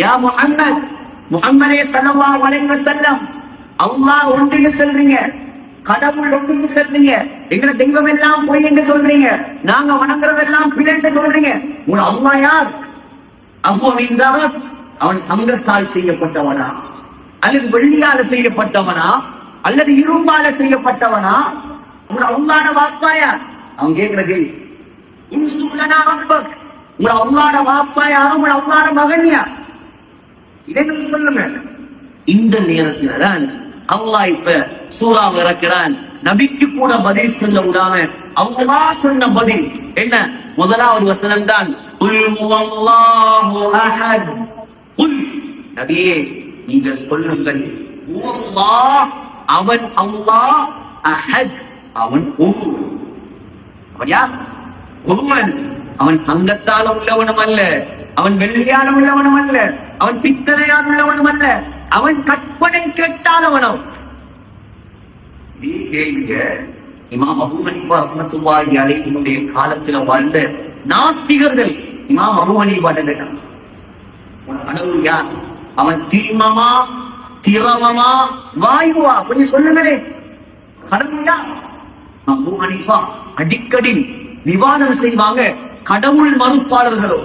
யா முஹம்மத் முஹம்மதே சல்லா வளைங்க செல்லம் அல்லாஹ் ஒன்றுன்னு சொல்றீங்க கடவுள் ஒன்றுன்னு சொல்றீங்க எங்களை தெய்வம் எல்லாம் பொய் என்று சொல்றீங்க நாங்க வணங்குறதெல்லாம் பிழன்று சொல்றீங்க உன் அம்மா யார்? அவ்வளவு அவன் தங்கத்தால் செய்யப்பட்டவனா? அல்லது வெள்ளியால செய்யப்பட்டவனா? அல்லது இரும்பால செய்யப்பட்டவனா? உன் அல்லாட வாப்பாயா அவன் கேட்கிற இன்சூலனா இன்சுலனா ரப்பக். உங்க அல்லாட வாப்பாயா உன் அல்லாட மகன்யா இதை சொல்லுங்க. இந்த நேரத்துல தான் அல்லாஹ் இப்ப சூறாவை இறக்கிறான். நபிக்கு கூட பதில் சொல்ல விடாம அல்லாஹ் சொன்ன பதில் என்ன? முதலாவது வசனம் தான் நபியே நீங்க சொல்லுங்கள் அவன் அல்லாஹ் அஹத். அவன் ஒருவன் அவன் யார்? ஒருவன். அவன் தங்கத்தால உள்ளவனும் அல்ல. அவன் வெள்ளியால உள்ளவனும் அல்ல அவன் பித்தளையால் உள்ளவனும் அல்ல அவன் கற்பனை கேட்டாதவனும் இதே கேள்விய இமாம் அபு ஹனீஃபா ரஹ்மத்துல்லாஹி அலைஹினுடைய காலத்துல வாழ்ந்த நாஸ்திகர்கள் இமாம் அபு ஹனீஃபா கடவுள் யார்? அவன் தீமமா திரவமா வாயுவா? கொஞ்சம் சொல்லுங்களே. கடவுள் யார்? அபு ஹனீஃபா அடிக்கடி விவாதம் செய்வாங்க கடவுள் மறுப்பாளர்களோ.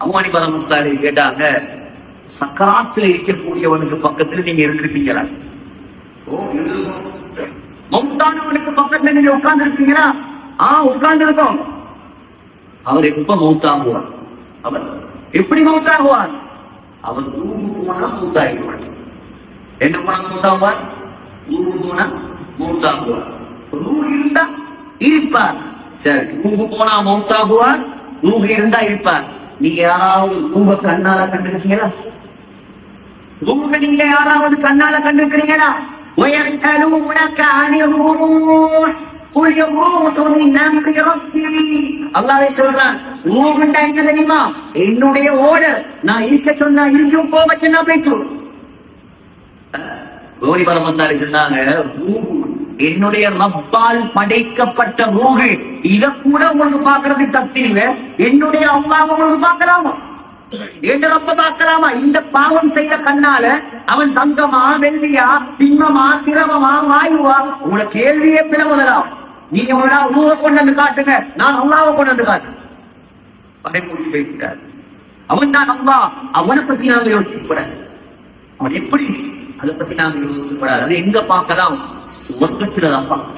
அம்மானி ஹனீஃபா ரஹ்மத்துல்லாஹி கேட்டாங்க சக்கராத்துல இருக்கக்கூடியவனுக்கு பக்கத்துல நீங்க இருந்திருக்கீங்களா? ஓ மௌத்தானவனுக்கு பக்கத்துல நீங்க உட்கார்ந்து இருக்கீங்களா ஆ உட்கார்ந்து இருக்கோம் அவர் எப்ப மௌத்தாகுவார்? அவர் எப்படி மௌத்தாகுவார்? அவர் ஊருக்கு போனா மூத்தாகிடுவார். என்ன போனா மூத்தாகுவார்? ஊருக்கு போனா மூத்தாகுவார். நூறு இருந்தா இருப்பார். சரி ஊருக்கு போனா மௌத்தாகுவார் நூறு இருந்தா இருப்பார். நீங்க யாராவது ரூஹ கண்ணால கண்டிருக்கீங்களா ரூஹ நீங்க யாராவது கண்ணால கண்டிருக்கிறீங்களா ويسألونك عن الروح قل الروح من أمر ربي அல்லாஹ்வே சொல்றான் ரூஹ்ண்டா என்ன தெரியுமா என்னுடைய ஓர்டர் நான் இருக்க சொன்னா இருக்கும் போக சொன்னா போயிட்டு கோடி பலம் வந்தாரு சொன்னாங்க ரூஹு என்னுடைய ரப்பால் படைக்கப்பட்ட ரூகு இத கூட உங்களுக்கு பாக்குறதுக்கு சக்தி இல்ல. என்னுடைய அம்மாவை உங்களுக்கு பார்க்கலாமா? என்ற ரப்ப பார்க்கலாமா? இந்த பாவம் செய்த கண்ணால அவன் தங்கமா வெள்ளியா திண்மமா திரவமா வாயுவா? உங்களை கேள்வியே பிளவுதலாம். நீங்க உங்களா ரூக கொண்டு வந்து காட்டுங்க. நான் அல்லாவை கொண்டு வந்து காட்டு படைமூடி வைக்கிறார் அவன் தான் அல்லாஹ். அவனை பத்தி நாங்க யோசிக்கப்பட அவன் எப்படி அதை பத்தி நாங்க யோசிக்கப்படாது அது எங்க பார்க்கலாம்? சுவர்க்கத்துல தான் பார்க்கலாம்.